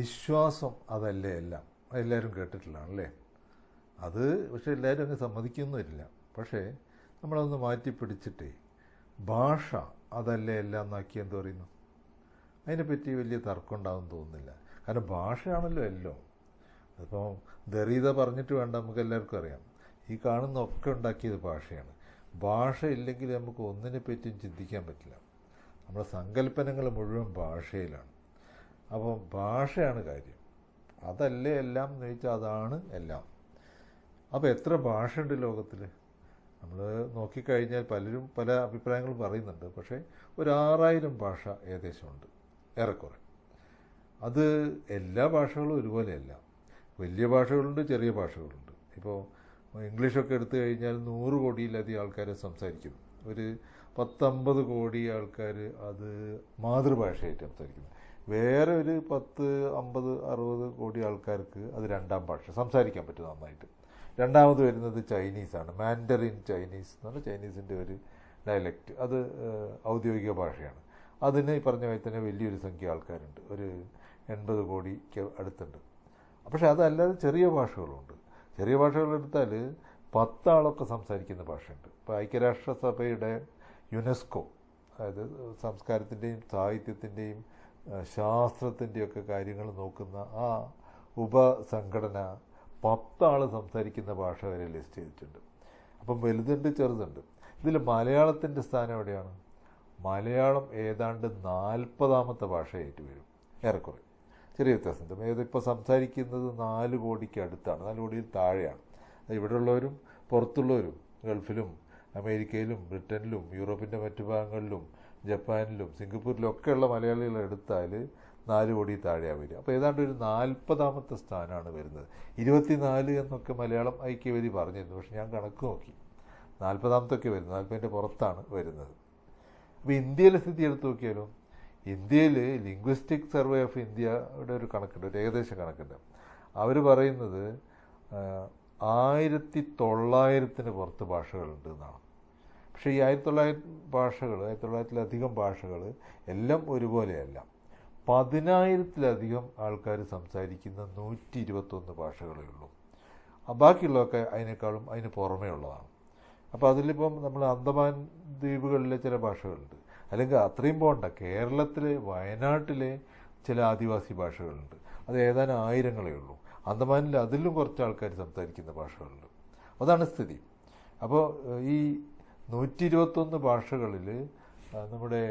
വിശ്വാസം അതല്ലേ എല്ലാം? എല്ലാവരും കേട്ടിട്ടുള്ളതാണല്ലേ അത് പക്ഷേ എല്ലാവരും അങ്ങ് സമ്മതിക്കുന്നില്ല പക്ഷേ നമ്മളതൊന്ന് മാറ്റി പിടിച്ചിട്ടേ ഭാഷ അതല്ലേ എല്ലാം എന്നാക്കി എന്ത് പറയുന്നു? അതിനെപ്പറ്റി വലിയ തർക്കം ഉണ്ടാകും തോന്നുന്നില്ല. കാരണം ഭാഷയാണല്ലോ എല്ലാം. അതിപ്പോൾ ദറീത പറഞ്ഞിട്ട് വേണ്ട നമുക്ക് എല്ലാവർക്കും അറിയാം. ഈ കാണുന്ന ഒക്കെ ഉണ്ടാക്കിയത് ഭാഷയാണ്. ഭാഷ ഇല്ലെങ്കിൽ നമുക്ക് ഒന്നിനെ പറ്റിയും ചിന്തിക്കാൻ പറ്റില്ല. നമ്മുടെ സങ്കല്പനങ്ങൾ മുഴുവൻ ഭാഷയിലാണ്. അപ്പോൾ ഭാഷയാണ് കാര്യം. അതല്ലേ എല്ലാം എന്ന് ചോദിച്ചാൽ അതാണ് എല്ലാം. അപ്പോൾ എത്ര ഭാഷയുണ്ട് ലോകത്തിൽ നമ്മൾ നോക്കിക്കഴിഞ്ഞാൽ പലരും പല അഭിപ്രായങ്ങളും പറയുന്നുണ്ട്. പക്ഷേ ഒരു ആറായിരം ഭാഷ ഏകദേശമുണ്ട്. ഏറെക്കുറെ. അത് എല്ലാ ഭാഷകളും ഒരുപോലെയല്ല. വലിയ ഭാഷകളുണ്ട് ചെറിയ ഭാഷകളുണ്ട്. ഇപ്പോൾ ഇംഗ്ലീഷൊക്കെ എടുത്തു കഴിഞ്ഞാൽ നൂറ് കോടിയിലധികം ആൾക്കാർ സംസാരിക്കും. ഒരു പത്തമ്പത് കോടി ആൾക്കാർ അത് മാതൃഭാഷയായിട്ട് സംസാരിക്കുന്നു. വേറെ ഒരു പത്ത് അമ്പത് അറുപത് കോടി ആൾക്കാർക്ക് അത് രണ്ടാം ഭാഷ. സംസാരിക്കാൻ പറ്റും നന്നായിട്ട്. രണ്ടാമത് വരുന്നത് ചൈനീസാണ് മാൻഡറിൻ ചൈനീസ് എന്ന് പറഞ്ഞാൽ ചൈനീസിന്റെ ഒരു ഡയലക്റ്റ് അത് ഔദ്യോഗിക ഭാഷയാണ്. അതിന് ഈ പറഞ്ഞ പോലെ തന്നെ വലിയൊരു സംഖ്യ ആൾക്കാരുണ്ട്. ഒരു എൺപത് കോടിക്ക് അടുത്തുണ്ട്. പക്ഷേ അതല്ലാതെ ചെറിയ ഭാഷകളുണ്ട്. ചെറിയ ഭാഷകളെടുത്താൽ പത്താളൊക്കെ സംസാരിക്കുന്ന ഭാഷയുണ്ട്. ഇപ്പോൾ ഐക്യരാഷ്ട്രസഭയുടെ യുനെസ്കോ അതായത് സംസ്കാരത്തിന്റെയും സാഹിത്യത്തിന്റെയും ശാസ്ത്രത്തിന്റെയൊക്കെ കാര്യങ്ങൾ നോക്കുന്ന ആ ഉപസംഘടന പത്താൾ സംസാരിക്കുന്ന ഭാഷ വരെ ലിസ്റ്റ് ചെയ്തിട്ടുണ്ട്. അപ്പം വലുതുണ്ട് ചെറുതുണ്ട്. ഇതിൽ മലയാളത്തിന്റെ സ്ഥാനം എവിടെയാണ്? മലയാളം ഏതാണ്ട് നാൽപ്പതാമത്തെ ഭാഷയായിട്ട് വരും ഏറെക്കുറെ. ചെറിയ വ്യത്യാസമുണ്ട്. ഏതിപ്പോൾ സംസാരിക്കുന്നത് നാല് കോടിക്ക് അടുത്താണ്. നാല് കോടിയിൽ താഴെയാണ്. ഇവിടെയുള്ളവരും പുറത്തുള്ളവരും ഗൾഫിലും അമേരിക്കയിലും ബ്രിട്ടനിലും യൂറോപ്പിന്റെ മറ്റു ഭാഗങ്ങളിലും ജപ്പാനിലും സിംഗപ്പൂരിലും ഒക്കെയുള്ള മലയാളികൾ എടുത്താൽ നാല് കോടി താഴെയാണ് വരിക. അപ്പോൾ ഏതാണ്ട് ഒരു നാൽപ്പതാമത്തെ സ്ഥാനമാണ് വരുന്നത്. ഇരുപത്തിനാല് എന്നൊക്കെ മലയാളം ഐക്യവേദി പറഞ്ഞിരുന്നു. പക്ഷെ ഞാൻ കണക്ക് നോക്കി. നാൽപ്പതാമത്തൊക്കെ വരുന്നത്. നാൽപ്പതിന്റെ പുറത്താണ് വരുന്നത്. അപ്പോൾ ഇന്ത്യയിലെ സ്ഥിതി എടുത്തു നോക്കിയാലും? ഇന്ത്യയിൽ ലിംഗ്വിസ്റ്റിക് സർവേ ഓഫ് ഇന്ത്യയുടെ ഒരു കണക്കുണ്ട്. ഒരു ഏകദേശ കണക്കുണ്ട്. അവർ പറയുന്നത് ആയിരത്തി തൊള്ളായിരത്തിന് പുറത്ത് ഭാഷകളുണ്ട് എന്നാണ്. പക്ഷേ ഈ ആയിരത്തി തൊള്ളായിരം ഭാഷകൾ ആയിരത്തി തൊള്ളായിരത്തിലധികം ഭാഷകൾ എല്ലാം ഒരുപോലെയല്ല. പതിനായിരത്തിലധികം ആൾക്കാർ സംസാരിക്കുന്ന നൂറ്റി ഇരുപത്തൊന്ന് ഭാഷകളേ ഉള്ളൂ. ബാക്കിയുള്ളതൊക്കെ അതിനേക്കാളും അതിന് പുറമേ ഉള്ളതാണ്. അപ്പോൾ അതിലിപ്പം നമ്മൾ അന്തമാൻ ദ്വീപുകളിലെ ചില ഭാഷകളുണ്ട്. അല്ലെങ്കിൽ അത്രയും പോകണ്ട കേരളത്തിലെ വയനാട്ടിലെ ചില ആദിവാസി ഭാഷകളുണ്ട്. അത് ഏതാനും ആയിരങ്ങളേ ഉള്ളൂ. അന്തമാനിൽ അതിലും കുറച്ച് ആൾക്കാർ സംസാരിക്കുന്ന ഭാഷകളുണ്ട്. അതാണ് സ്ഥിതി. അപ്പോൾ ഈ നൂറ്റി ഇരുപത്തൊന്ന് ഭാഷകളിൽ നമ്മുടെ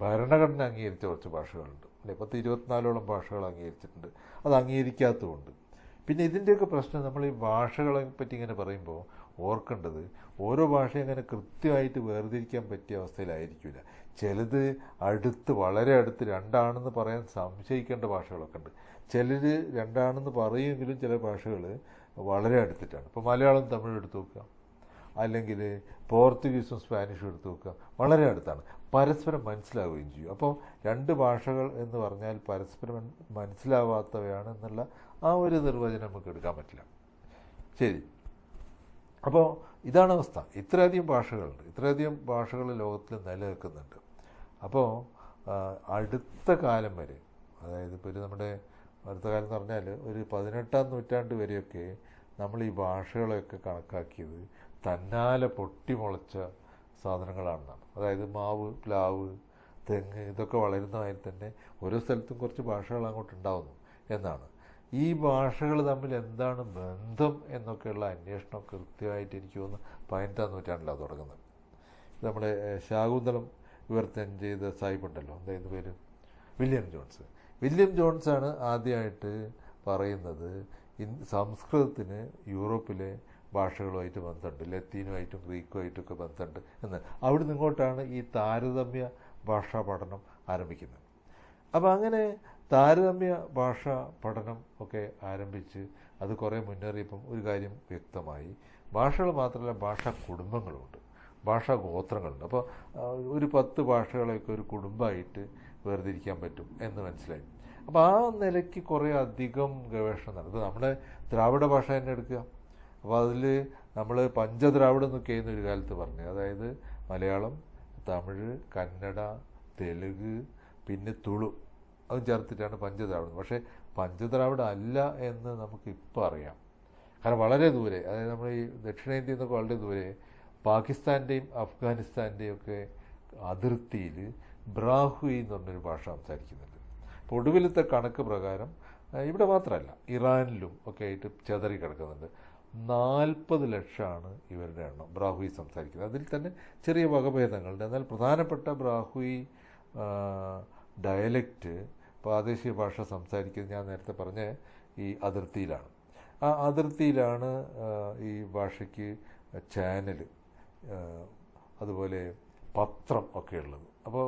ഭരണഘടന അംഗീകരിച്ച കുറച്ച് ഭാഷകളുണ്ട്. അല്ലെ പത്ത് ഇരുപത്തിനാലോളം ഭാഷകൾ അംഗീകരിച്ചിട്ടുണ്ട്. അത് അംഗീകരിക്കാത്തതുകൊണ്ട് പിന്നെ ഇതിന്റെയൊക്കെ പ്രശ്നം നമ്മൾ ഈ ഭാഷകളെ പറ്റി ഇങ്ങനെ പറയുമ്പോൾ ഓർക്കേണ്ടത് ഓരോ ഭാഷയും അങ്ങനെ കൃത്യമായിട്ട് വേർതിരിക്കാൻ പറ്റിയ അവസ്ഥയിലായിരിക്കില്ല ചിലത് അടുത്ത് വളരെ അടുത്ത് രണ്ടാണെന്ന് പറയാൻ സംശയിക്കേണ്ട ഭാഷകളൊക്കെ ഉണ്ട്. ചിലർ രണ്ടാണെന്ന് പറയുമെങ്കിലും ചില ഭാഷകൾ വളരെ അടുത്തിട്ടാണ്. ഇപ്പോൾ മലയാളം തമിഴ് എടുത്ത് നോക്കുക. അല്ലെങ്കിൽ പോർത്തുഗീസും സ്പാനിഷും എടുത്തു നോക്കുക. വളരെ അടുത്താണ്. പരസ്പരം മനസ്സിലാവുകയും ചെയ്യും. അപ്പോൾ രണ്ട് ഭാഷകൾ എന്ന് പറഞ്ഞാൽ പരസ്പരം മനസ്സിലാവാത്തവയാണ് എന്നുള്ള ആ ഒരു നിർവചനം നമുക്ക് എടുക്കാൻ പറ്റില്ല. ശരി. അപ്പോൾ ഇതാണ് അവസ്ഥ. ഇത്രയധികം ഭാഷകളുണ്ട്. ഇത്രയധികം ഭാഷകൾ ലോകത്തിൽ നിലനിൽക്കുന്നുണ്ട്. അപ്പോൾ അടുത്ത കാലം വരെ അതായത് ഇപ്പോൾ ഒരു നമ്മുടെ അടുത്ത കാലം എന്ന് പറഞ്ഞാൽ ഒരു പതിനെട്ടാം നൂറ്റാണ്ട് വരെയൊക്കെ നമ്മൾ ഈ ഭാഷകളെയൊക്കെ കണക്കാക്കിയത് തന്നാലെ പൊട്ടിമുളച്ച സാധനങ്ങളാണെന്നാണ് അതായത് മാവ് പ്ലാവ് തെങ്ങ് ഇതൊക്കെ വളരുന്നതായി തന്നെ ഓരോ സ്ഥലത്തും കുറച്ച് ഭാഷകൾ അങ്ങോട്ട് ഉണ്ടാവുന്നു എന്നാണ്. ഈ ഭാഷകൾ തമ്മിൽ എന്താണ് ബന്ധം എന്നൊക്കെയുള്ള അന്വേഷണം കൃത്യമായിട്ട് എനിക്ക് തോന്നുന്നു പതിനെട്ടാം നൂറ്റാണ്ടിലാണ് തുടങ്ങുന്നത്. നമ്മുടെ ശാകുന്തളം വിവർത്തനം ചെയ്ത സാഹിബ് ഉണ്ടല്ലോ. എന്തായിരുന്നു പേര്? William Jones. വില്യം ജോൺസാണ് ആദ്യമായിട്ട് പറയുന്നത് സംസ്കൃതത്തിന് യൂറോപ്പിലെ ഭാഷകളുമായിട്ട് ബന്ധമുണ്ട്. ലത്തീനുമായിട്ടും ഗ്രീക്കുമായിട്ടൊക്കെ ബന്ധമുണ്ട് എന്ന്. അവിടെ നിങ്ങോട്ടാണ് ഈ താരതമ്യ ഭാഷാ പഠനം ആരംഭിക്കുന്നത്. അപ്പോൾ അങ്ങനെ താരതമ്യ ഭാഷാ പഠനം ഒക്കെ ആരംഭിച്ച് അത് കുറേ മുന്നറിയിപ്പം ഒരു കാര്യം വ്യക്തമായി. ഭാഷകൾ മാത്രമല്ല ഭാഷാ കുടുംബങ്ങളുണ്ട് ഭാഷാ ഗോത്രങ്ങളുണ്ട്. അപ്പോൾ ഒരു പത്ത് ഭാഷകളെയൊക്കെ ഒരു കുടുംബമായിട്ട് വേർതിരിക്കാൻ പറ്റും എന്ന് മനസ്സിലായി. അപ്പോൾ ആ നിലയ്ക്ക് കുറേ അധികം ഗവേഷണം നടത്തും നമ്മുടെ ദ്രാവിഡ ഭാഷ തന്നെ എടുക്കുക. അപ്പോൾ അതിൽ നമ്മൾ പഞ്ചദ്രാവിഡം എന്നൊക്കെ ഒരു കാലത്ത് പറഞ്ഞു. അതായത് മലയാളം തമിഴ് കന്നഡ തെലുങ്ക് പിന്നെ തുളു. അത് ചേർത്തിട്ടാണ് പഞ്ചദ്രാവിഡം. പക്ഷേ പഞ്ചദ്രാവിഡം അല്ല എന്ന് നമുക്ക് ഇപ്പോൾ അറിയാം. കാരണം വളരെ ദൂരെ. അതായത് നമ്മൾ ഈ ദക്ഷിണേന്ത്യയിൽ നിന്നൊക്കെ വളരെ ദൂരെ. പാകിസ്ഥാന്റെയും അഫ്ഗാനിസ്ഥാന്റെയും ഒക്കെ അതിർത്തിയിൽ ബ്രാഹുയി എന്ന് പറഞ്ഞൊരു ഭാഷ സംസാരിക്കുന്നുണ്ട്. അപ്പോൾ ഒടുവിലത്തെ കണക്ക് പ്രകാരം ഇവിടെ മാത്രമല്ല ഇറാനിലും ഒക്കെ ആയിട്ട് ചെതറി കിടക്കുന്നുണ്ട്. നാൽപ്പത് ലക്ഷമാണ് ഇവരുടെ എണ്ണം. ബ്രാഹുയി സംസാരിക്കുന്നത്. അതിൽ തന്നെ ചെറിയ വകഭേദങ്ങളുണ്ട്. എന്നാൽ പ്രധാനപ്പെട്ട ബ്രാഹുയി ഡയലക്റ്റ് പ്രാദേശിക ഭാഷ സംസാരിക്കുന്നത് ഞാൻ നേരത്തെ പറഞ്ഞ ഈ അതിർത്തിയിലാണ്. ആ അതിർത്തിയിലാണ് ഈ ഭാഷയ്ക്ക് ചാനൽ അതുപോലെ പത്രം ഒക്കെ ഉള്ളത്. അപ്പോൾ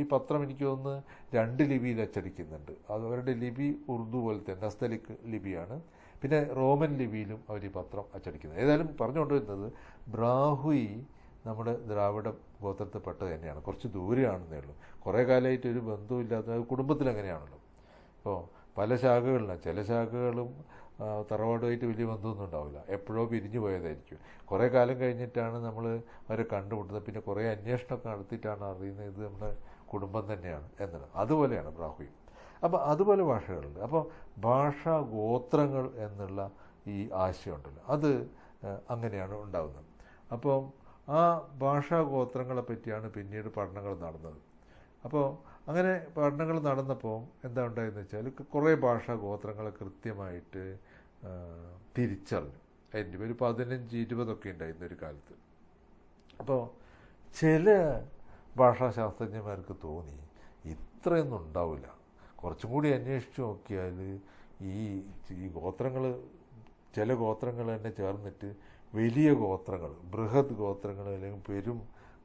ഈ പത്രം എനിക്ക് തോന്നുന്നു രണ്ട് ലിപിയിൽ അച്ചടിക്കുന്നുണ്ട്. അത് അവരുടെ ലിപി ഉറുദു പോലത്തെ നസ്തലിക് ലിപിയാണ്. പിന്നെ റോമൻ ലിപിയിലും അവർ ഈ പത്രം അച്ചടിക്കുന്നത്. ഏതായാലും പറഞ്ഞുകൊണ്ടിരുന്നത് ബ്രാഹുയി നമ്മുടെ ദ്രാവിഡ ഗോത്രത്തിൽപ്പെട്ടത് തന്നെയാണ്. കുറച്ച് ദൂരെയാണെന്നേ ഉള്ളൂ. കുറേ കാലമായിട്ട് ഒരു ബന്ധവുമില്ലാത്ത കുടുംബത്തിൽ അങ്ങനെയാണല്ലോ അപ്പോൾ പല ശാഖകളിലാണ്. ചില ശാഖകളും തറവാടുമായിട്ട് വലിയ ബന്ധമൊന്നും ഉണ്ടാവില്ല. എപ്പോഴോ പിരിഞ്ഞു പോയതായിരിക്കും. കുറേ കാലം കഴിഞ്ഞിട്ടാണ് നമ്മൾ അവരെ കണ്ടുമുട്ടുന്നത്. പിന്നെ കുറേ അന്വേഷണമൊക്കെ നടത്തിയിട്ടാണ് അറിയുന്നത് ഇത് നമ്മുടെ കുടുംബം തന്നെയാണ് എന്നുള്ളത്. അതുപോലെയാണ് ബ്രാഹ്മി അപ്പോൾ അതുപോലെ ഭാഷകളുണ്ട്. അപ്പോൾ ഭാഷാ ഗോത്രങ്ങൾ എന്നുള്ള ഈ ആശയമുണ്ടല്ലോ. അത് അങ്ങനെയാണ് ഉണ്ടാകുന്നത് അപ്പോൾ ആ ഭാഷാ ഗോത്രങ്ങളെ പറ്റിയാണ് പിന്നീട് പഠനങ്ങൾ നടന്നത്. അപ്പോൾ അങ്ങനെ പഠനങ്ങൾ നടന്നപ്പോൾ എന്താ ഉണ്ടായെന്ന് വെച്ചാൽ കുറേ ഭാഷാ ഗോത്രങ്ങളെ കൃത്യമായിട്ട് തിരിച്ചറിഞ്ഞു. അതിന്റെ ഒരു പതിനഞ്ച് ഇരുപതൊക്കെ ഉണ്ടായിരുന്നു ഒരു കാലത്ത്. അപ്പോൾ ചില ഭാഷാശാസ്ത്രജ്ഞന്മാർക്ക് തോന്നി ഇത്രയൊന്നും ഉണ്ടാവില്ല. കുറച്ചും കൂടി അന്വേഷിച്ച് നോക്കിയാൽ ഈ ഈ ഗോത്രങ്ങൾ ചില ഗോത്രങ്ങൾ തന്നെ ചേർന്നിട്ട് വലിയ ഗോത്രങ്ങൾ ബൃഹത് ഗോത്രങ്ങൾ അല്ലെങ്കിൽ പെരും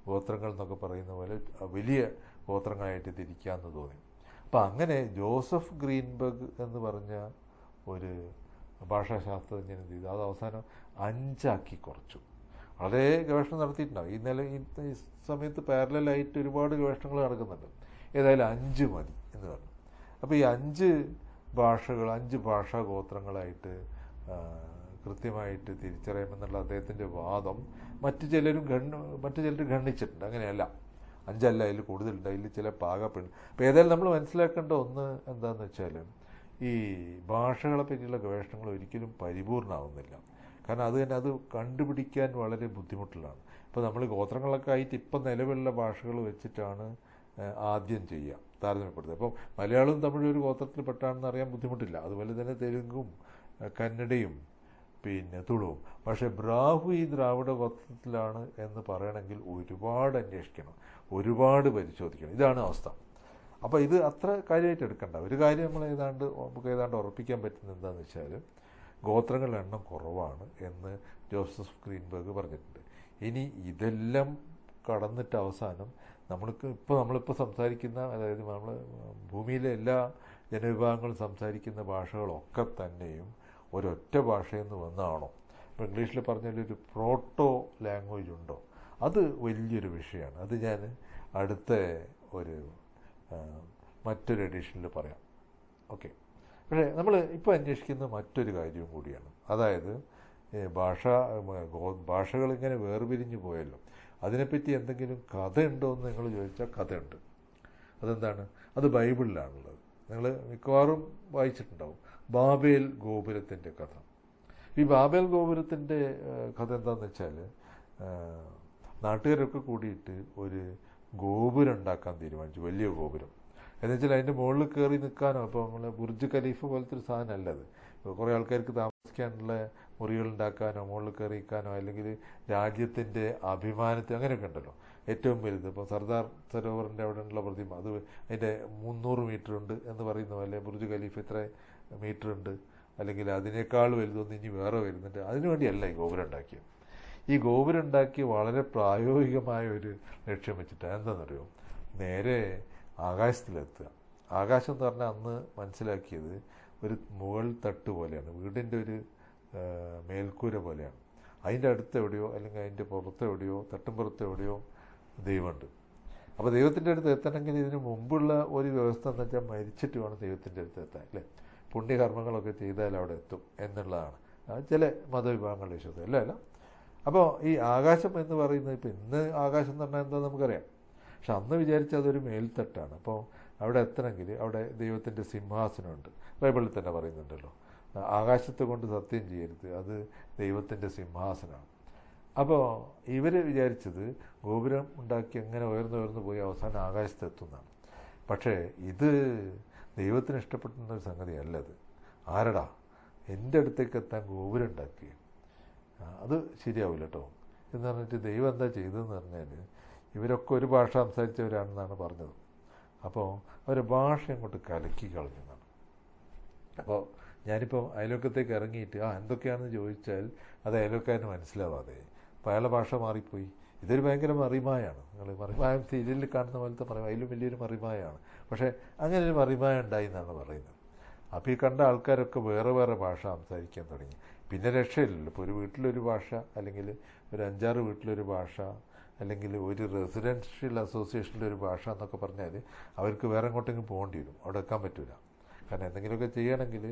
ഗോത്രങ്ങൾ എന്നൊക്കെ പറയുന്ന പോലെ വലിയ ഗോത്രങ്ങളായിട്ട് തിരിക്കാമെന്ന് തോന്നി. അപ്പം അങ്ങനെ ജോസഫ് ഗ്രീൻബർഗ് എന്ന് പറഞ്ഞ ഒരു ഭാഷാശാസ്ത്രജ്ഞൻ എന്ത് ചെയ്തു? അത് അവസാനം അഞ്ചാക്കി കുറച്ചു. വളരെ ഗവേഷണം നടത്തിയിട്ടുണ്ടാവും ഈ നില ഈ സമയത്ത് പാരലായിട്ട് ഒരുപാട് ഗവേഷണങ്ങൾ നടക്കുന്നുണ്ട്. ഏതായാലും അഞ്ച് മതി എന്ന് പറഞ്ഞു. അപ്പോൾ ഈ അഞ്ച് ഭാഷകൾ അഞ്ച് ഭാഷാ ഗോത്രങ്ങളായിട്ട് കൃത്യമായിട്ട് തിരിച്ചറിയാമെന്നുള്ള അദ്ദേഹത്തിന്റെ വാദം മറ്റു ചിലരും ഖണ് മറ്റു ചിലർ ഗണ്ണിച്ചിട്ടുണ്ട് അങ്ങനെയല്ല. അഞ്ചല്ല അതിൽ കൂടുതലുണ്ട്. അതിൽ ചില പാകപ്പെടും അപ്പോൾ ഏതായാലും നമ്മൾ മനസ്സിലാക്കേണ്ട ഒന്ന് എന്താണെന്ന് വെച്ചാൽ ഈ ഭാഷകളെ പറ്റിയുള്ള ഗവേഷണങ്ങൾ ഒരിക്കലും പരിപൂർണമാവുന്നില്ല. കാരണം അത് തന്നെ അത് കണ്ടുപിടിക്കാൻ വളരെ ബുദ്ധിമുട്ടുള്ളതാണ്. ഇപ്പോൾ നമ്മൾ ഗോത്രങ്ങളൊക്കെ ആയിട്ട് ഇപ്പം നിലവിലുള്ള ഭാഷകൾ വെച്ചിട്ടാണ് ആദ്യം ചെയ്യുക താരതമ്യപ്പെടുത്തുക. അപ്പം മലയാളവും തമിഴും ഒരു ഗോത്രത്തിൽ പെട്ടാണെന്ന് അറിയാൻ ബുദ്ധിമുട്ടില്ല. അതുപോലെ തന്നെ തെലുങ്കും കന്നഡയും പിന്നെ തുളുവും. പക്ഷേ ബ്രാഹു ഈ ദ്രാവിഡ ഗോത്രത്തിലാണ് എന്ന് പറയണമെങ്കിൽ ഒരുപാട് അന്വേഷിക്കണം. ഒരുപാട് പരിശോധിക്കണം. ഇതാണ് അവസ്ഥ. അപ്പോൾ ഇത് അത്ര കാര്യമായിട്ട് എടുക്കണ്ട. ഒരു കാര്യം നമ്മൾ ഏതാണ്ട് നമുക്ക് ഏതാണ്ട് ഉറപ്പിക്കാൻ പറ്റുന്ന എന്താണെന്ന് വെച്ചാൽ ഗോത്രങ്ങളുടെ എണ്ണം കുറവാണ് എന്ന് ജോസഫ് ഗ്രീൻബർഗ് പറഞ്ഞിട്ടുണ്ട്. ഇനി ഇതെല്ലാം കടന്നിട്ട് അവസാനം നമ്മൾക്ക് ഇപ്പോൾ നമ്മളിപ്പോൾ സംസാരിക്കുന്ന അതായത് നമ്മൾ ഭൂമിയിലെ എല്ലാ ജനവിഭാഗങ്ങളും സംസാരിക്കുന്ന ഭാഷകളൊക്കെ തന്നെയും ഒരൊറ്റ ഭാഷയിൽ നിന്ന് വന്നതാണോ ഇപ്പോൾ ഇംഗ്ലീഷിൽ പറഞ്ഞാൽ ഒരു പ്രോട്ടോ ലാംഗ്വേജ് ഉണ്ടോ? അത് വലിയൊരു വിഷയമാണ്. അത് ഞാൻ അടുത്ത ഒരു മറ്റൊരു എഡിഷനിൽ പറയാം. ഓക്കെ. പക്ഷേ നമ്മൾ ഇപ്പോൾ അന്വേഷിക്കുന്ന മറ്റൊരു കാര്യവും കൂടിയാണ്. അതായത് ഭാഷ ഭാഷകളിങ്ങനെ വേർപിരിഞ്ഞു പോയല്ലോ. അതിനെപ്പറ്റി എന്തെങ്കിലും കഥയുണ്ടോ എന്ന് നിങ്ങൾ ചോദിച്ചാൽ കഥയുണ്ട്. അതെന്താണ്? അത് ബൈബിളിലാണുള്ളത്. നിങ്ങൾ മിക്കവാറും വായിച്ചിട്ടുണ്ടാവും. ബാബേൽ ഗോപുരത്തിന്റെ കഥ. ഈ ബാബേൽ ഗോപുരത്തിന്റെ കഥ എന്താണെന്ന് വെച്ചാൽ നാട്ടുകാരൊക്കെ കൂടിയിട്ട് ഒരു ഗോപുരം ഉണ്ടാക്കാൻ തീരുമാനിച്ചു. വലിയ ഗോപുരം. എന്ന് വെച്ചാൽ അതിന്റെ മുകളിൽ കയറി നിൽക്കാനോ അപ്പോൾ നമ്മൾ ബുർജ് ഖലീഫ പോലത്തെ ഒരു സാധനമല്ലത് കുറേ ആൾക്കാർക്ക് താമസിക്കാനുള്ള മുറികൾ ഉണ്ടാക്കാനോ മുകളിൽ കയറിക്കാനോ അല്ലെങ്കിൽ രാജ്യത്തിന്റെ അഭിമാനത്തെ അങ്ങനെയൊക്കെ ഉണ്ടല്ലോ. ഏറ്റവും വലുത് ഇപ്പോൾ സർദാർ സരോവറിന്റെ അവിടെയുള്ള പ്രതിമ അത് അതിന്റെ മുന്നൂറ് മീറ്റർ ഉണ്ട് എന്ന് പറയുന്നു. അല്ലെ ബുർജ് ഖലീഫ് ഇത്ര മീറ്റർ ഉണ്ട്. അല്ലെങ്കിൽ അതിനേക്കാൾ വലുതൊന്നും ഇനി വേറെ വരുന്നുണ്ട്. അതിനുവേണ്ടിയല്ല ഈ ഗോപുരം ഉണ്ടാക്കിയത്. ഈ ഗോപുരം ഉണ്ടാക്കി വളരെ പ്രായോഗികമായ ഒരു ലക്ഷ്യം വെച്ചിട്ട്. എന്താണെന്നറിയോ നേരെ ആകാശത്തിലെത്തുക. ആകാശം എന്ന് പറഞ്ഞാൽ അന്ന് മനസ്സിലാക്കിയത് ഒരു മുകൾ തട്ട് പോലെയാണ്. വീടിന്റെ ഒരു മേൽക്കൂര പോലെയാണ്. അതിന്റെ അടുത്ത് എവിടെയോ അല്ലെങ്കിൽ അതിന്റെ പുറത്ത് എവിടെയോ തട്ടുംപുറത്ത് എവിടെയോ ദൈവമുണ്ട്. അപ്പോൾ ദൈവത്തിന്റെ അടുത്ത് എത്തണമെങ്കിൽ ഇതിന് മുമ്പുള്ള ഒരു വ്യവസ്ഥ എന്ന് വെച്ചാൽ മരിച്ചിട്ട് വേണം ദൈവത്തിന്റെ അടുത്ത് എത്താൻ അല്ലേ? പുണ്യകർമ്മങ്ങളൊക്കെ ചെയ്താൽ അവിടെ എത്തും എന്നുള്ളതാണ്. ചില മതവിഭാഗങ്ങളുടെ വിശ്വാസം. അല്ല അല്ല. അപ്പോൾ ഈ ആകാശം എന്ന് പറയുന്നത് ഇപ്പം ഇന്ന് ആകാശം എന്ന് പറഞ്ഞാൽ എന്താ നമുക്കറിയാം? പക്ഷെ അന്ന് വിചാരിച്ചാൽ അതൊരു മേൽത്തട്ടാണ്. അപ്പോൾ അവിടെ എത്തണമെങ്കിൽ അവിടെ ദൈവത്തിന്റെ സിംഹാസനമുണ്ട്. ബൈബിളിൽ തന്നെ പറയുന്നുണ്ടല്ലോ. ആകാശത്തെ കൊണ്ട് സത്യം ചെയ്യരുത്. അത് ദൈവത്തിന്റെ സിംഹാസനമാണ്. അപ്പോൾ ഇവർ വിചാരിച്ചത് ഗോപുരം ഉണ്ടാക്കി അങ്ങനെ ഉയർന്നു ഉയർന്നു പോയി അവസാനം ആകാശത്തെത്തുന്നതാണ് പക്ഷേ ഇത് ദൈവത്തിന് ഇഷ്ടപ്പെടുന്ന ഒരു സംഗതിയല്ല അത്. ആരടാ? എന്റെ അടുത്തേക്ക് എത്താൻ ഗോപുരം ഉണ്ടാക്കി അത് ശരിയാവില്ല കേട്ടോ എന്ന് പറഞ്ഞിട്ട് ദൈവം എന്താ ചെയ്തതെന്ന് പറഞ്ഞാൽ ഇവരൊക്കെ ഒരു ഭാഷ സംസാരിച്ചവരാണെന്നാണ് പറഞ്ഞത്. അപ്പോൾ അവർ ഭാഷ അങ്ങോട്ട് കലക്കി കളഞ്ഞതാണ്. അപ്പോൾ ഞാനിപ്പോൾ അയലോക്കത്തേക്ക് ഇറങ്ങിയിട്ട് ആ എന്തൊക്കെയാണെന്ന് ചോദിച്ചാൽ അത് അയലോക്കാരന് മനസ്സിലാവാതെ. അയാളുടെ ഭാഷ മാറിപ്പോയി. ഇതൊരു ഭയങ്കര മറിമായാണ്. നിങ്ങൾ മറിമായം സീരിയലിൽ കാണുന്ന പോലത്തെ മറിമായം അതിലും വലിയൊരു മറിമായാണ്. പക്ഷേ അങ്ങനെ ഒരു മറിമായ ഉണ്ടായി എന്നാണ് പറയുന്നത്. അപ്പോൾ ഈ കണ്ട ആൾക്കാരൊക്കെ വേറെ വേറെ ഭാഷ സംസാരിക്കാൻ തുടങ്ങി. പിന്നെ രക്ഷയില്ലല്ലോ. ഇപ്പോൾ ഒരു വീട്ടിലൊരു ഭാഷ അല്ലെങ്കിൽ ഒരു അഞ്ചാറ് വീട്ടിലൊരു ഭാഷ അല്ലെങ്കിൽ ഒരു റെസിഡൻഷ്യൽ അസോസിയേഷനിലെ ഒരു ഭാഷ എന്നൊക്കെ പറഞ്ഞാൽ അവർക്ക് വേറെ എങ്ങോട്ടെങ്കിലും പോകേണ്ടി വരും. അവിടെ വെക്കാൻ പറ്റില്ല കാരണം എന്തെങ്കിലുമൊക്കെ ചെയ്യണമെങ്കിൽ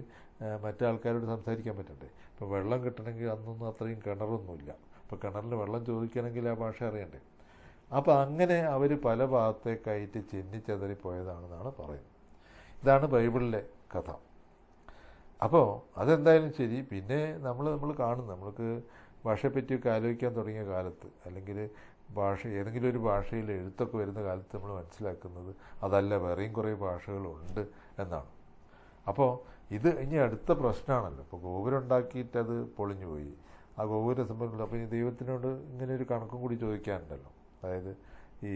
മറ്റു ആൾക്കാരോട് സംസാരിക്കാൻ പറ്റണ്ടേ. ഇപ്പോൾ വെള്ളം കിട്ടണമെങ്കിൽ അന്നൊന്നും അത്രയും കിണറൊന്നുമില്ല. അപ്പോൾ കിണറിൽ വെള്ളം ചോദിക്കണമെങ്കിൽ ആ ഭാഷ അറിയണ്ടേ. അപ്പോൾ അങ്ങനെ അവർ പല ഭാഗത്തേക്കായിട്ട് ചെന്നിച്ചെതറി പോയതാണെന്നാണ് പറയുന്നത്. ഇതാണ് ബൈബിളിലെ കഥ. അപ്പോൾ അതെന്തായാലും ശരി. പിന്നെ നമ്മൾ നമ്മൾ കാണുന്നു നമ്മൾക്ക് ഭാഷയെപ്പറ്റിയൊക്കെ ആലോചിക്കാൻ തുടങ്ങിയ കാലത്ത് അല്ലെങ്കിൽ ഭാഷ ഏതെങ്കിലും ഒരു ഭാഷയിൽ എഴുത്തൊക്കെ വരുന്ന കാലത്ത് നമ്മൾ മനസ്സിലാക്കുന്നത് അതല്ല വേറെയും കുറേ ഭാഷകളുണ്ട് എന്നാണ്. അപ്പോൾ ഇത് ഇനി അടുത്ത പ്രശ്നമാണല്ലോ. ഇപ്പോൾ ഗോപുരം ഉണ്ടാക്കിയിട്ട് അത് പൊളിഞ്ഞു പോയി ആ ഗോപുരം സംബന്ധിച്ചുള്ള അപ്പോൾ ഈ ദൈവത്തിനോട് ഇങ്ങനെ ഒരു കണക്കും കൂടി ചോദിക്കാനുണ്ടല്ലോ. അതായത് ഈ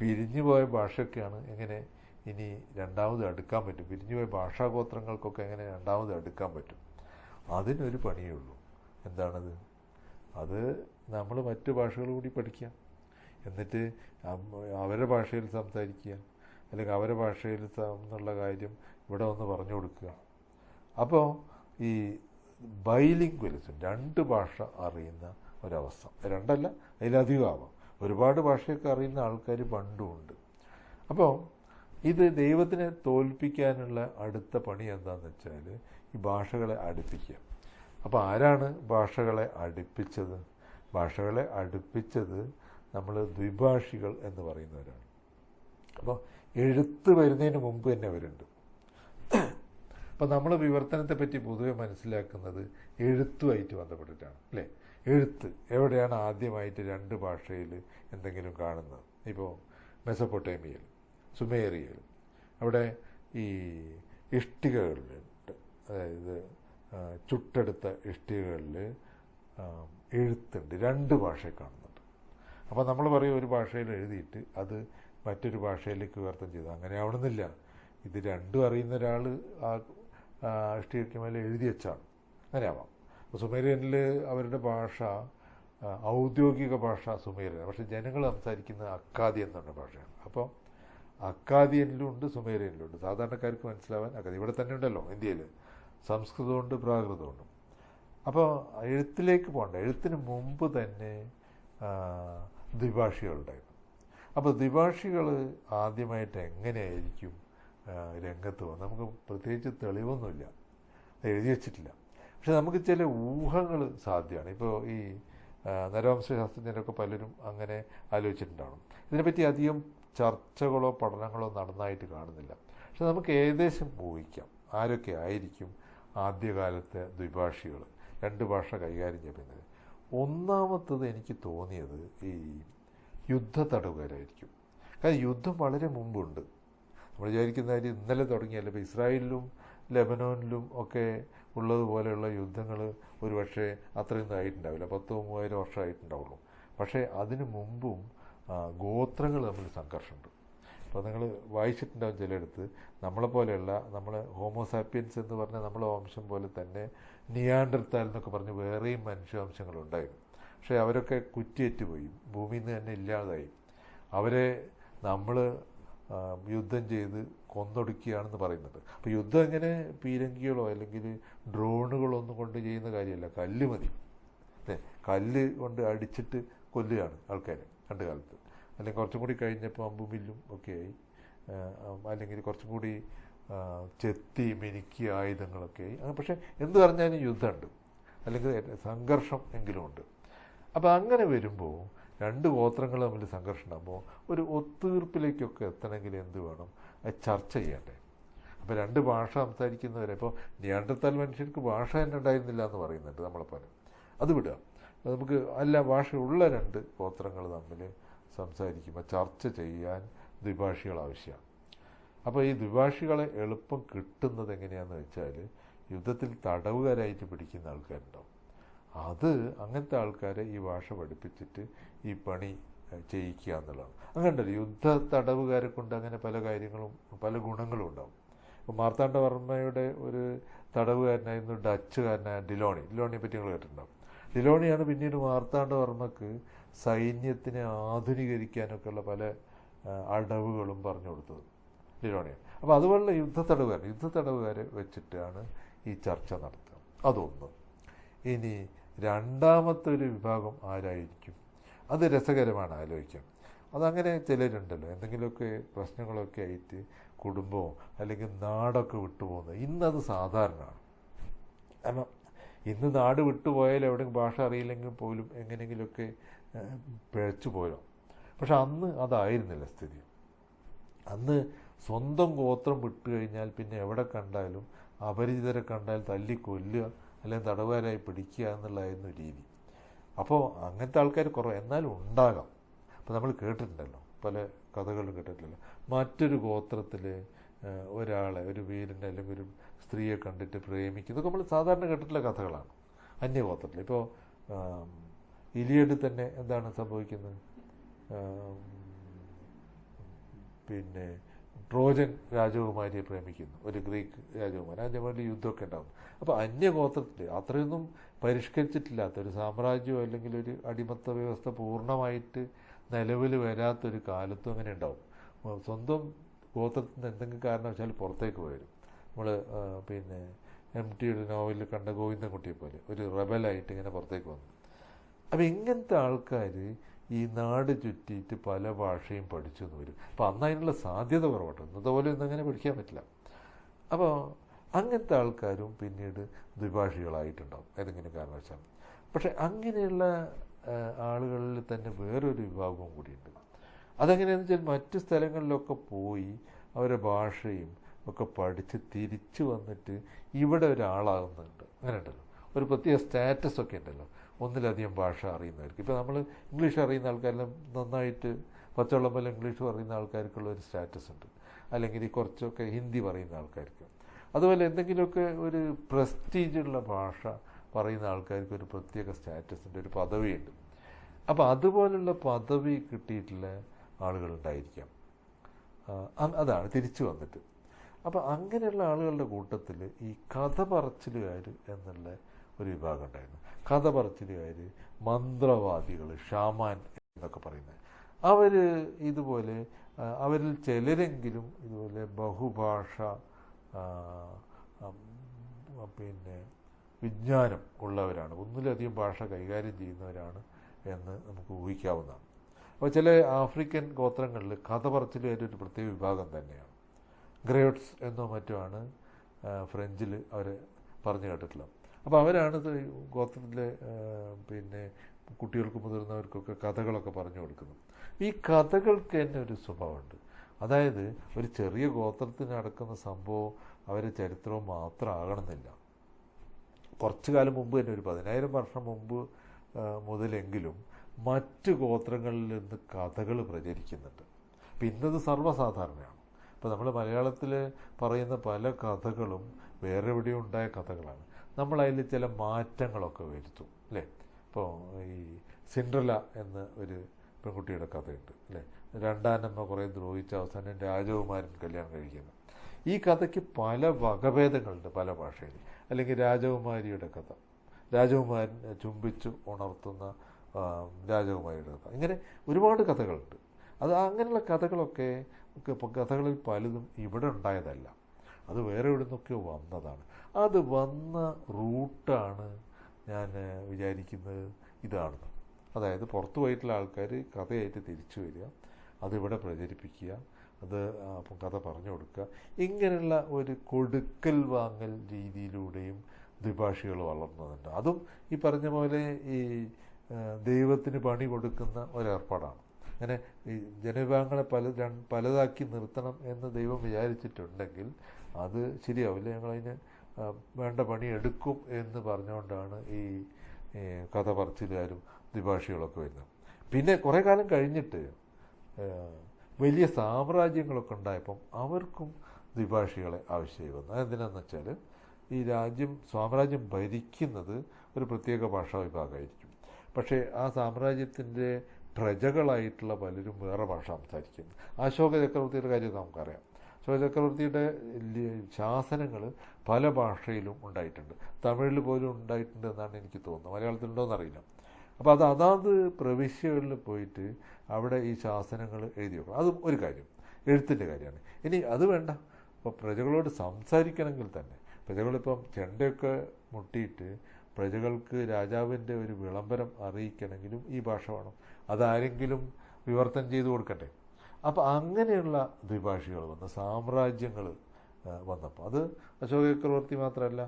പിരിഞ്ഞു പോയ ഭാഷയൊക്കെയാണ് എങ്ങനെ ഇനി രണ്ടാമത് അടുക്കാൻ പറ്റും. പിരിഞ്ഞു പോയ ഭാഷാഗോത്രങ്ങൾക്കൊക്കെ എങ്ങനെ രണ്ടാമത് അടുക്കാൻ പറ്റും? അതിനൊരു പണിയേ ഉള്ളൂ. എന്താണത്? അത് നമ്മൾ മറ്റു ഭാഷകൾ കൂടി പഠിക്കുക. എന്നിട്ട് അവരുടെ ഭാഷയിൽ സംസാരിക്കുക. അല്ലെങ്കിൽ അവരുടെ ഭാഷയിൽ എന്നുള്ള കാര്യം ഇവിടെ ഒന്ന് പറഞ്ഞു കൊടുക്കുക. അപ്പോൾ ഈ ബൈലിംഗ്വലിസം രണ്ട് ഭാഷ അറിയുന്ന ഒരവസ്ഥ. രണ്ടല്ല അതിലധികം ആവാം. ഒരുപാട് ഭാഷയൊക്കെ അറിയുന്ന ആൾക്കാർ പണ്ടുമുണ്ട് അപ്പോൾ ഇത് ദൈവത്തിനെ തോൽപ്പിക്കാനുള്ള അടുത്ത പണി എന്താണെന്ന് വെച്ചാൽ ഈ ഭാഷകളെ അടുപ്പിക്കുക. അപ്പോൾ ആരാണ് ഭാഷകളെ അടുപ്പിച്ചത്? ഭാഷകളെ അടുപ്പിച്ചത് നമ്മൾ ദ്വിഭാഷികൾ എന്ന് പറയുന്നവരാണ്. അപ്പോൾ എഴുത്ത് വരുന്നതിന് മുമ്പ് തന്നെ അവരുണ്ട്. അപ്പം നമ്മൾ വിവർത്തനത്തെ പറ്റി പൊതുവെ മനസ്സിലാക്കുന്നത് എഴുത്തുമായിട്ട് ബന്ധപ്പെട്ടിട്ടാണ് അല്ലേ? എഴുത്ത് എവിടെയാണ് ആദ്യമായിട്ട് രണ്ട് ഭാഷയിൽ എന്തെങ്കിലും കാണുന്നത്? ഇപ്പോൾ മെസപ്പൊട്ടേമിയയിൽ സുമേറിയയിൽ. അവിടെ ഈ ഇഷ്ടികകളിലുണ്ട് അതായത് ചുട്ടെടുത്ത ഇഷ്ടികകളിൽ എഴുത്തുണ്ട്. രണ്ട് ഭാഷയിൽ കാണുന്നുണ്ട്. അപ്പോൾ നമ്മൾ പറയും ഒരു ഭാഷയിൽ എഴുതിയിട്ട് അത് മറ്റൊരു ഭാഷയിലേക്ക് വിവർത്തനം ചെയ്തു. അങ്ങനെ ആവണമെന്നില്ല. ഇത് രണ്ടും അറിയുന്ന ഒരാൾ ആ ആ, ഇഷ്ടികയ്ക്ക് എഴുതി വെച്ചാണ്. അങ്ങനെ ആവാം. സുമേരിയനിൽ അവരുടെ ഭാഷ ഔദ്യോഗിക ഭാഷ സുമേരിയൻ പക്ഷേ ജനങ്ങൾ സംസാരിക്കുന്നത് അക്കാദി എന്നുള്ള ഭാഷയാണ്. അപ്പോൾ അക്കാദിയനിലും ഉണ്ട് സുമേരിയനിലും ഉണ്ട്. സാധാരണക്കാർക്ക് മനസ്സിലാവാൻ അക്കാദി ഇവിടെ തന്നെ ഉണ്ടല്ലോ ഇന്ത്യയിൽ സംസ്കൃതമുണ്ട് പ്രാകൃതമുണ്ട് അപ്പോൾ എഴുത്തിലേക്ക് പോകണ്ട. എഴുത്തിന് മുമ്പ് തന്നെ ദ്വിഭാഷികളുണ്ടായിരുന്നു. അപ്പോൾ ദ്വിഭാഷികൾ ആദ്യമായിട്ട് എങ്ങനെയായിരിക്കും രംഗത്ത് വന്നത്? നമുക്ക് പ്രത്യേകിച്ച് തെളിവൊന്നുമില്ല. എഴുതി വച്ചിട്ടില്ല. പക്ഷെ നമുക്ക് ചില ഊഹങ്ങൾ സാധ്യമാണ്. ഇപ്പോൾ ഈ നരവംശാസ്ത്രജ്ഞരൊക്കെ പലരും അങ്ങനെ ആലോചിച്ചിട്ടുണ്ടാവണം. ഇതിനെപ്പറ്റി അധികം ചർച്ചകളോ പഠനങ്ങളോ നടന്നായിട്ട് കാണുന്നില്ല. പക്ഷെ നമുക്ക് ഏകദേശം ഊഹിക്കാം. ആരൊക്കെ ആയിരിക്കും ആദ്യകാലത്തെ ദ്വിഭാഷികൾ? രണ്ട് ഭാഷ കൈകാര്യം ചെയ്യുന്നത്. ഒന്നാമത്തത് എനിക്ക് തോന്നിയത് ഈ യുദ്ധ തടവുകാരായിരിക്കും കാരണം യുദ്ധം വളരെ മുമ്പുണ്ട്. നമ്മൾ വിചാരിക്കുന്ന കാര്യം ഇന്നലെ തുടങ്ങിയല്ല. ഇപ്പോൾ ഇസ്രായേലിലും ലെബനോനിലും ഒക്കെ ഉള്ളതുപോലെയുള്ള യുദ്ധങ്ങൾ ഒരു പക്ഷേ അത്രയൊന്നും ആയിട്ടുണ്ടാവില്ല പത്തോ മൂവായിരം വർഷമായിട്ടുണ്ടാവുള്ളൂ. പക്ഷേ അതിനു മുമ്പും ഗോത്രങ്ങൾ തമ്മിൽ സംഘർഷമുണ്ട്. അപ്പോൾ നിങ്ങൾ വായിച്ചിട്ടുണ്ടാവും ചിലയിടത്ത് നമ്മളെപ്പോലെയുള്ള നമ്മൾ ഹോമോസാപ്പിയൻസ് എന്ന് പറഞ്ഞാൽ നമ്മളെ വംശം പോലെ തന്നെ നിയാണ്ടർത്താൽ എന്നൊക്കെ പറഞ്ഞ് വേറെയും മനുഷ്യവംശങ്ങളുണ്ടായിരുന്നു. പക്ഷേ അവരൊക്കെ കുറ്റിയേറ്റ് പോയി ഭൂമിയിൽ നിന്ന് തന്നെ ഇല്ലാതായി. അവരെ നമ്മൾ യുദ്ധം ചെയ്ത് കൊന്നൊടുക്കുകയാണെന്ന് പറയുന്നുണ്ട് അപ്പോൾ യുദ്ധം എങ്ങനെ പീരങ്കികളോ അല്ലെങ്കിൽ ഡ്രോണുകളോ ഒന്നും കൊണ്ട് ചെയ്യുന്ന കാര്യമല്ല. കല്ല് മതി. കല്ല് കൊണ്ട് അടിച്ചിട്ട് കൊല്ലുകയാണ് ആൾക്കാരെ പണ്ട് കാലത്ത്. അല്ലെങ്കിൽ കുറച്ചും കൂടി കഴിഞ്ഞപ്പോൾ അമ്പുമില്ലും ഒക്കെ ആയി. അല്ലെങ്കിൽ കുറച്ചും കൂടി ചെത്തി മിനുക്കിയ ആയുധങ്ങളൊക്കെ ആയി. പക്ഷേ എന്ത് പറഞ്ഞാലും യുദ്ധമുണ്ട്. അല്ലെങ്കിൽ സംഘർഷം എങ്കിലും ഉണ്ട്. അപ്പോൾ അങ്ങനെ വരുമ്പോൾ രണ്ട് ഗോത്രങ്ങൾ തമ്മിൽ സംഘർഷം ഉണ്ടാകുമ്പോൾ ഒരു ഒത്തീർപ്പിലേക്കൊക്കെ എത്തണമെങ്കിൽ എന്ത് വേണം? ചർച്ച ചെയ്യണ്ടേ. അപ്പോൾ രണ്ട് ഭാഷ സംസാരിക്കുന്നവരെ ഇപ്പോൾ നിയാണ്ടത്താൽ മനുഷ്യർക്ക് ഭാഷ തന്നെ ഉണ്ടായിരുന്നില്ല എന്ന് പറയുന്നുണ്ട് നമ്മളെ പോലെ. അത് വിടുക. നമുക്ക് അല്ല ഭാഷയുള്ള രണ്ട് ഗോത്രങ്ങൾ തമ്മിൽ സംസാരിക്കുമ്പോൾ ചർച്ച ചെയ്യാൻ ദ്വിഭാഷികൾ ആവശ്യമാണ്. അപ്പോൾ ഈ ദ്വിഭാഷികളെ എളുപ്പം കിട്ടുന്നത് എങ്ങനെയാണെന്ന് വെച്ചാൽ യുദ്ധത്തിൽ തടവുകാരായിട്ട് പിടിക്കുന്ന ആൾക്കാരുണ്ടാവും. അത് അങ്ങനത്തെ ആൾക്കാരെ ഈ ഭാഷ പഠിപ്പിച്ചിട്ട് ഈ പണി ചെയ്യിക്കുക എന്നുള്ളതാണ്. അങ്ങനെ യുദ്ധ തടവുകാരെ കൊണ്ട് അങ്ങനെ പല കാര്യങ്ങളും പല ഗുണങ്ങളും ഉണ്ടാവും. ഇപ്പോൾ മാർത്താണ്ഡവർമ്മയുടെ ഒരു തടവുകാരനായിരുന്നു ഡച്ചുകാരനായ ഡിലോണി. ഡിലോണിയെ പറ്റി നിങ്ങൾ കേട്ടിട്ടുണ്ടാവും ഡിലോണിയാണ് പിന്നീട് മാർത്താണ്ഡവർമ്മക്ക് സൈന്യത്തിനെ ആധുനീകരിക്കാനൊക്കെയുള്ള പല അടവുകളും പറഞ്ഞു കൊടുത്തത് ഡിലോണിയാണ്. അപ്പോൾ അതുപോലുള്ള യുദ്ധ തടവുകാർ യുദ്ധ തടവുകാരെ വെച്ചിട്ടാണ് ഈ ചർച്ച നടത്തുക. അതൊന്ന്. ഇനി രണ്ടാമത്തെ ഒരു വിഭാഗം ആരായിരിക്കും? അത് രസകരമാണ് ആലോചിക്കാം അതങ്ങനെ ചിലരുണ്ടല്ലോ. എന്തെങ്കിലുമൊക്കെ പ്രശ്നങ്ങളൊക്കെ ആയിട്ട് കുടുംബമോ അല്ലെങ്കിൽ നാടൊക്കെ വിട്ടുപോകുന്നത് ഇന്നത് സാധാരണമാണ്. കാരണം ഇന്ന് നാട് വിട്ടുപോയാൽ എവിടെ ഭാഷ അറിയില്ലെങ്കിൽ പോലും എങ്ങനെയെങ്കിലുമൊക്കെ പിഴച്ചു പോയോ പക്ഷെ അന്ന് അതായിരുന്നില്ല സ്ഥിതി. അന്ന് സ്വന്തം ഗോത്രം വിട്ടു കഴിഞ്ഞാൽ പിന്നെ എവിടെ കണ്ടാലും അപരിചിതരെ കണ്ടാൽ തല്ലി കൊല്ലുക അല്ലെങ്കിൽ തടവുകാരായി പിടിക്കുക എന്നുള്ളതായിരുന്നു രീതി. അപ്പോൾ അങ്ങനത്തെ ആൾക്കാർ കുറവ്. എന്നാലും ഉണ്ടാകാം. അപ്പോൾ നമ്മൾ കേട്ടിട്ടുണ്ടല്ലോ. പല കഥകളും കേട്ടിട്ടില്ലല്ലോ മറ്റൊരു ഗോത്രത്തിൽ ഒരാളെ ഒരു വീരനെ അല്ലെങ്കിൽ ഒരു സ്ത്രീയെ കണ്ടിട്ട് പ്രേമിക്കും ഇതൊക്കെ നമ്മൾ സാധാരണ കേട്ടിട്ടുള്ള കഥകളാണ്. അന്യഗോത്രത്തിൽ ഇപ്പോൾ ഇലിയഡ് തന്നെ എന്താണ് സംഭവിക്കുന്നത്? പിന്നെ ട്രോജൻ രാജകുമാരിയെ പ്രേമിക്കുന്നു. ഒരു ഗ്രീക്ക് രാജകുമാരി. അതിന്റെ വേണ്ടി യുദ്ധമൊക്കെ ഉണ്ടാകും അപ്പോൾ അന്യഗോത്രത്തിൽ അത്രയൊന്നും പരിഷ്കരിച്ചിട്ടില്ലാത്ത ഒരു സാമ്രാജ്യം അല്ലെങ്കിൽ ഒരു അടിമത്ത വ്യവസ്ഥ പൂർണമായിട്ട് നിലവിൽ വരാത്തൊരു കാലത്തും അങ്ങനെ ഉണ്ടാവും. സ്വന്തം ഗോത്രത്തിൽ നിന്ന് എന്തെങ്കിലും കാരണവശാൽ പുറത്തേക്ക് വരും നമ്മൾ പിന്നെ എം ടിയുടെ നോവലിൽ കണ്ട ഗോവിന്ദൻകുട്ടിയെ പോലെ ഒരു റബലായിട്ട് ഇങ്ങനെ പുറത്തേക്ക് വന്നു. അപ്പം ഇങ്ങനത്തെ ആൾക്കാർ ഈ നാട് ചുറ്റിയിട്ട് പല ഭാഷയും പഠിച്ചു എന്ന് വരും. അപ്പം അന്ന് അതിനുള്ള സാധ്യത കുറവാണ് ഇന്നത്തെ പോലെ ഒന്നും അങ്ങനെ പഠിക്കാൻ പറ്റില്ല. അപ്പോൾ അങ്ങനത്തെ ആൾക്കാരും പിന്നീട് ദ്വിഭാഷികളായിട്ടുണ്ടാവും. ഏതെങ്കിലും കാരണവശാൽ പക്ഷെ അങ്ങനെയുള്ള ആളുകളിൽ തന്നെ വേറൊരു വിഭാഗവും കൂടിയുണ്ട്. അതെങ്ങനെയാണെന്ന് വെച്ചാൽ മറ്റു സ്ഥലങ്ങളിലൊക്കെ പോയി അവരെ ഭാഷയും ഒക്കെ പഠിച്ച് തിരിച്ചു വന്നിട്ട് ഇവിടെ ഒരാളാകുന്നുണ്ട് അങ്ങനെ ഉണ്ടല്ലോ ഒരു പ്രത്യേക സ്റ്റാറ്റസ് ഒക്കെ ഉണ്ടല്ലോ. ഒന്നിലധികം ഭാഷ അറിയുന്നവർക്ക് ഇപ്പോൾ നമ്മൾ ഇംഗ്ലീഷ് അറിയുന്ന ആൾക്കാരെല്ലാം നന്നായിട്ട് പച്ചവെള്ളം പോലെ ഇംഗ്ലീഷ് പറയുന്ന ആൾക്കാർക്കുള്ള ഒരു സ്റ്റാറ്റസ് ഉണ്ട്. അല്ലെങ്കിൽ കുറച്ചൊക്കെ ഹിന്ദി പറയുന്ന ആൾക്കാർക്ക്. അതുപോലെ എന്തെങ്കിലുമൊക്കെ ഒരു പ്രസ്റ്റീജുള്ള ഭാഷ പറയുന്ന ആൾക്കാർക്ക് ഒരു പ്രത്യേക സ്റ്റാറ്റസ് ഉണ്ട് ഒരു പദവിയുണ്ട്. അപ്പോൾ അതുപോലുള്ള പദവി കിട്ടിയിട്ടുള്ള ആളുകളുണ്ടായിരിക്കാം. അതാണ് തിരിച്ചു വന്നിട്ട്. അപ്പോൾ അങ്ങനെയുള്ള ആളുകളുടെ കൂട്ടത്തിൽ ഈ കഥ പറച്ചിലുകാർ എന്നുള്ള ഒരു വിഭാഗം ഉണ്ടായിരുന്നു. കഥ പറച്ചിലുകാർ മന്ത്രവാദികൾ ഷാമാൻ എന്നൊക്കെ പറയുന്നത്. അവർ ഇതുപോലെ അവരിൽ ചിലരെങ്കിലും ഇതുപോലെ ബഹുഭാഷ പിന്നെ വിജ്ഞാനം ഉള്ളവരാണ്. ഒന്നിലധികം ഭാഷ കൈകാര്യം ചെയ്യുന്നവരാണ് എന്ന് നമുക്ക് ഊഹിക്കാവുന്നതാണ്. അപ്പോൾ ചില ആഫ്രിക്കൻ ഗോത്രങ്ങളിൽ കഥ പറച്ചിലുകാരുടെ ഒരു പ്രത്യേക വിഭാഗം തന്നെയാണ്. ഗ്രേഡ്സ് എന്നോ മറ്റോ ആണ് ഫ്രഞ്ചിൽ അവർ പറഞ്ഞു കേട്ടിട്ടുള്ളത്. അപ്പോൾ അവരാണ് ഇത് ഗോത്രത്തിലെ പിന്നെ കുട്ടികൾക്ക് മുതിർന്നവർക്കൊക്കെ കഥകളൊക്കെ പറഞ്ഞു കൊടുക്കുന്നത്. ഈ കഥകൾക്ക് തന്നെ ഒരു സ്വഭാവമുണ്ട്. അതായത് ഒരു ചെറിയ ഗോത്രത്തിന് നടക്കുന്ന സംഭവം അവരെ ചരിത്രവും മാത്രം ആകണമെന്നില്ല. കുറച്ചു കാലം മുമ്പ് തന്നെ ഒരു പതിനായിരം വർഷം മുമ്പ് മുതലെങ്കിലും മറ്റ് ഗോത്രങ്ങളിൽ നിന്ന് കഥകൾ പ്രചരിക്കുന്നുണ്ട്. അപ്പം ഇന്നത് സർവസാധാരണയാണ്. ഇപ്പോൾ നമ്മൾ മലയാളത്തിൽ പറയുന്ന പല കഥകളും വേറെ എവിടെയും ഉണ്ടായ കഥകളാണ്. നമ്മൾ അതിൽ ചില മാറ്റങ്ങളൊക്കെ വരുത്തും അല്ലേ? ഇപ്പോൾ ഈ സിൻഡ്രല എന്ന ഒരു പെൺകുട്ടിയുടെ കഥയുണ്ട് അല്ലേ? രണ്ടാനമ്മ കുറേ ദ്രോഹിച്ച അവസാനം രാജകുമാരൻ കല്യാണം കഴിക്കുന്നു. ഈ കഥയ്ക്ക് പല വകഭേദങ്ങളുണ്ട് പല ഭാഷയിൽ. അല്ലെങ്കിൽ രാജകുമാരിയുടെ കഥ. രാജകുമാരൻ ചുംബിച്ചു ഉണർത്തുന്ന രാജകുമാരിയുടെ കഥ. ഇങ്ങനെ ഒരുപാട് കഥകളുണ്ട്. അത് അങ്ങനെയുള്ള കഥകളൊക്കെ കഥകളിൽ പലതും ഇവിടെ ഉണ്ടായതല്ല. അത് വേറെ എവിടെ നിന്നൊക്കെ വന്നതാണ്. അത് വന്ന റൂട്ടാണ് ഞാൻ വിചാരിക്കുന്നത് ഇതാണ്. അതായത് പുറത്തു പോയിട്ടുള്ള ആൾക്കാർ കഥയായിട്ട് തിരിച്ചു വരിക അതിവിടെ പ്രചരിപ്പിക്കുക അത് കഥ പറഞ്ഞു കൊടുക്കുക. ഇങ്ങനെയുള്ള ഒരു കൊടുക്കൽ വാങ്ങൽ രീതിയിലൂടെയും ദ്വിഭാഷികൾ വളർന്നതുണ്ട്. അതും ഈ പറഞ്ഞ പോലെ ഈ ദൈവത്തിന് പണി കൊടുക്കുന്ന ഒരേർപ്പാടാണ്. അങ്ങനെ ഈ ജനവിഭാഗങ്ങളെ പല പലതാക്കി നിർത്തണം എന്ന് ദൈവം വിചാരിച്ചിട്ടുണ്ടെങ്കിൽ അത് ശരിയാവില്ല. ഞങ്ങളതിന് വേണ്ട പണി എടുക്കും എന്ന് പറഞ്ഞുകൊണ്ടാണ് ഈ കഥ പറച്ചിലുകാരും ദ്വിഭാഷികളൊക്കെ വരുന്നത്. പിന്നെ കുറേ കാലം കഴിഞ്ഞിട്ട് വലിയ സാമ്രാജ്യങ്ങളൊക്കെ ഉണ്ടായപ്പം അവർക്കും ദ്വിഭാഷികളെ ആവശ്യമായി വന്നു. അതെന്തിനാന്ന് വെച്ചാൽ ഈ രാജ്യം സാമ്രാജ്യം ഭരിക്കുന്നത് ഒരു പ്രത്യേക ഭാഷാ വിഭാഗമായിരിക്കും. പക്ഷേ ആ സാമ്രാജ്യത്തിന്റെ പ്രജകളായിട്ടുള്ള പലരും വേറെ ഭാഷ സംസാരിക്കുന്നു. അശോക ചക്രവർത്തിയുടെ കാര്യം നമുക്കറിയാം. അശോക ചക്രവർത്തിയുടെ ശാസനങ്ങൾ പല ഭാഷയിലും ഉണ്ടായിട്ടുണ്ട്. തമിഴിൽ പോലും ഉണ്ടായിട്ടുണ്ട് എന്നാണ് എനിക്ക് തോന്നുന്നത്. മലയാളത്തിലുണ്ടോയെന്ന് അറിയില്ല അപ്പോൾ അത് അതാത് പ്രവിശ്യകളിൽ പോയിട്ട് അവിടെ ഈ ശാസനങ്ങൾ എഴുതി വെക്കണം അതും ഒരു കാര്യം. എഴുത്തിന്റെ കാര്യമാണ്. ഇനി അത് വേണ്ട. അപ്പോൾ പ്രജകളോട് സംസാരിക്കണമെങ്കിൽ തന്നെ. പ്രജകളിപ്പം ചെണ്ടയൊക്കെ മുട്ടിയിട്ട് പ്രജകൾക്ക് രാജാവിന്റെ ഒരു വിളംബരം അറിയിക്കണമെങ്കിലും ഈ ഭാഷ വേണം. അതാരെങ്കിലും വിവർത്തനം ചെയ്തു കൊടുക്കട്ടെ. അപ്പോൾ അങ്ങനെയുള്ള ദ്വിഭാഷികൾ വന്ന്. സാമ്രാജ്യങ്ങൾ വന്നപ്പോൾ അത് അശോക ചക്രവർത്തി മാത്രമല്ല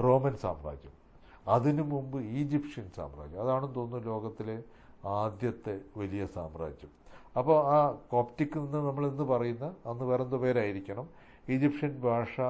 റോമൻ സാമ്രാജ്യം. അതിനു മുമ്പ് ഈജിപ്ഷ്യൻ സാമ്രാജ്യം. അതാണെന്ന് തോന്നുന്നു ലോകത്തിലെ ആദ്യത്തെ വലിയ സാമ്രാജ്യം. അപ്പോൾ ആ കോപ്റ്റിക് നിന്ന് നമ്മൾ ഇന്ന് പറയുന്ന അന്ന് വേറെന്തോ പേരായിരിക്കണം ഈജിപ്ഷ്യൻ ഭാഷ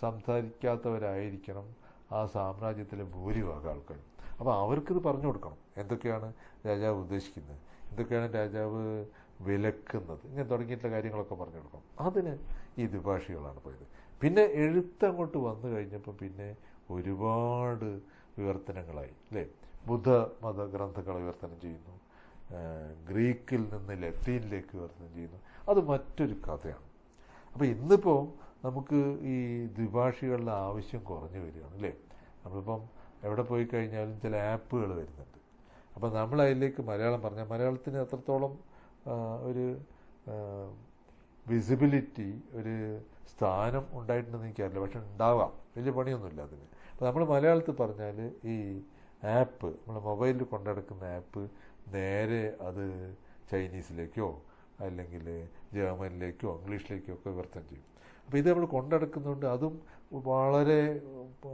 സംസാരിക്കാത്തവരായിരിക്കണം ആ സാമ്രാജ്യത്തിലെ ഭൂരിഭാഗം ആൾക്കാർ അപ്പോൾ അവർക്കിത് പറഞ്ഞു കൊടുക്കണം. എന്തൊക്കെയാണ് രാജാവ് ഉദ്ദേശിക്കുന്നത്? എന്തൊക്കെയാണ് രാജാവ് വിലക്കുന്നത്? ഇങ്ങനെ തുടങ്ങിയിട്ടുള്ള കാര്യങ്ങളൊക്കെ പറഞ്ഞു കൊടുക്കണം. അതിന് ഈ ദ്വിഭാഷികളാണ് പോയത്. പിന്നെ എഴുത്ത് അങ്ങോട്ട് വന്നു കഴിഞ്ഞപ്പോൾ പിന്നെ ഒരുപാട് വിവർത്തനങ്ങളായി അല്ലേ? ബുദ്ധ മത ഗ്രന്ഥങ്ങൾ വിവർത്തനം ചെയ്യുന്നു. ഗ്രീക്കിൽ നിന്ന് ലത്തീനിലേക്ക് വിവർത്തനം ചെയ്യുന്നു. അത് മറ്റൊരു കഥയാണ്. അപ്പോൾ ഇന്നിപ്പോൾ നമുക്ക് ഈ ദ്വിഭാഷികളുടെ ആവശ്യം കുറഞ്ഞു വരികയാണ് അല്ലേ? നമ്മളിപ്പം എവിടെ പോയി കഴിഞ്ഞാലും ചില ആപ്പുകൾ വരുന്നുണ്ട്. അപ്പോൾ നമ്മൾ അതിലേക്ക് മലയാളം പറഞ്ഞാൽ മലയാളത്തിന് അത്രത്തോളം ഒരു വിസിബിലിറ്റി ഒരു സ്ഥാനം ഉണ്ടായിട്ടുണ്ടെന്ന് എനിക്കറിയില്ല. പക്ഷെ ഉണ്ടാവാം. വലിയ പണിയൊന്നുമില്ല അതിന്. അപ്പോൾ നമ്മൾ മലയാളത്തിൽ പറഞ്ഞാൽ ഈ ആപ്പ് നമ്മൾ മൊബൈലിൽ കൊണ്ടെടുക്കുന്ന ആപ്പ് നേരെ അത് ചൈനീസിലേക്കോ അല്ലെങ്കിൽ ജർമ്മനിലേക്കോ ഇംഗ്ലീഷിലേക്കോ ഒക്കെ വിവർത്തനം ചെയ്യും. അപ്പോൾ ഇത് നമ്മൾ കൊണ്ടെടുക്കുന്നുണ്ട്. അതും വളരെ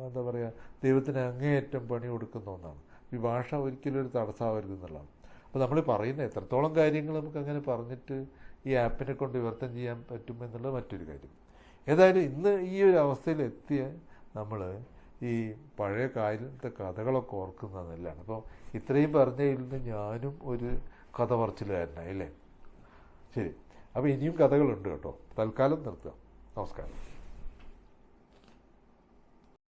എന്താ പറയുക ദൈവത്തിന് അങ്ങേയറ്റം പണി കൊടുക്കുന്ന ഒന്നാണ്. ഈ ഭാഷ ഒരിക്കലും ഒരു തടസ്സമാവരുത് എന്നുള്ളതാണ്. അപ്പോൾ നമ്മൾ പറയുന്ന എത്രത്തോളം കാര്യങ്ങൾ നമുക്ക് അങ്ങനെ പറഞ്ഞിട്ട് ഈ ആപ്പിനെ കൊണ്ട് വിവർത്തനം ചെയ്യാൻ പറ്റും എന്നുള്ളത് മറ്റൊരു കാര്യം. ഏതായാലും ഇന്ന് ഈ ഒരു അവസ്ഥയിൽ എത്തിയ നമ്മൾ ഈ പഴയ കാലത്തെ കഥകളൊക്കെ ഓർക്കുന്നത് നല്ലതാണ്. അപ്പോൾ ഇത്രയും പറഞ്ഞതിൽ നിന്ന് ഞാനും ഒരു കഥ പറച്ചിലുകാരനായി അല്ലേ? ശരി. അപ്പോൾ ഇനിയും കഥകളുണ്ട് കേട്ടോ. തൽക്കാലം നിർത്തുക നമസ്കാരം